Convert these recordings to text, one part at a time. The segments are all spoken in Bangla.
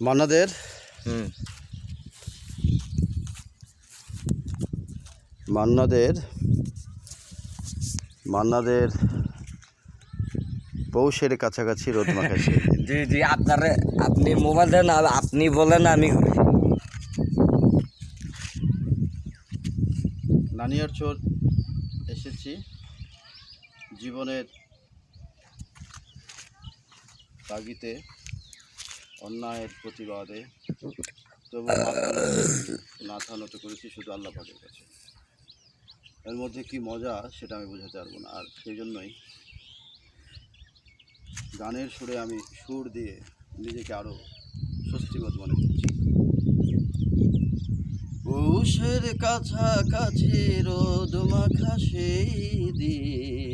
মান্নাদের? হুম। মান্নাদের মান্নাদের পৌষের কাছাকাছি রোদ মাখা সেই জি জি আপনার আপনি মোবাইল দেন আপনি বলেন আমি নানিয়ার চোর এসেছি। জীবনের তাগিতে অন্যায়ের প্রতিবাদে তবু মাথা নত- করেছি, শুধু আল্লাহ কাছে। এর মধ্যে কি মজা, সেটা আমি বোঝাতে পারব না। আর সেই জন্যই গানের সুরে আমি সুর দিয়ে নিজেকে আরও স্বস্তিবোধ মনে করছি। পৌষের কাছাকাছি রোদ মাখা সেই দিন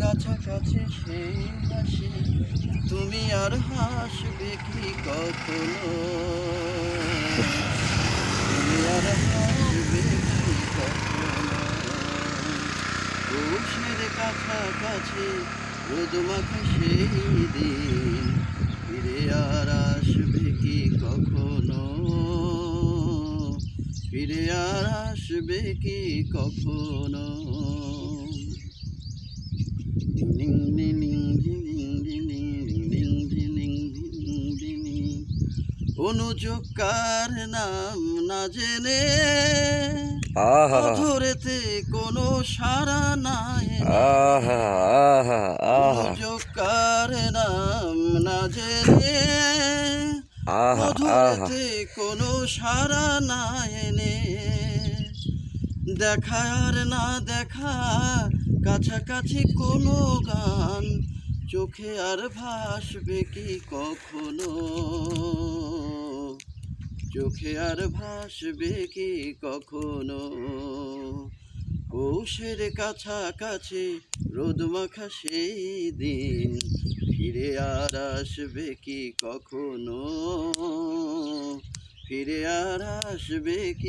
কাছাকাছি সেই হাসি তুমি আর হাসবে কি কখনো? তুমি আর হাসবে কি কখনো? পৌষের কাছাকাছি রোদ মাখা সেই দিন, ফিরে আর আসবে কি কখনো? ফিরে আর আসবে কি কখনো? অনুযোগকার নাম না জেনে ধরেতে কোনো সারা নাই। অনুযোগকার নাম না জেনে ধরেতে কোনো সারা নাই। দেখা আর না দেখা কাছাকাছি কোনো গান, চোখে আর ভাসবে কি কখনো? চোখে আর ভাসবে কি কখনো? পৌষের কাছাকাছি রোদ মাখা সেই দিন, ফিরে আর আসবে কি কখনো? ফিরে আর আসবে কি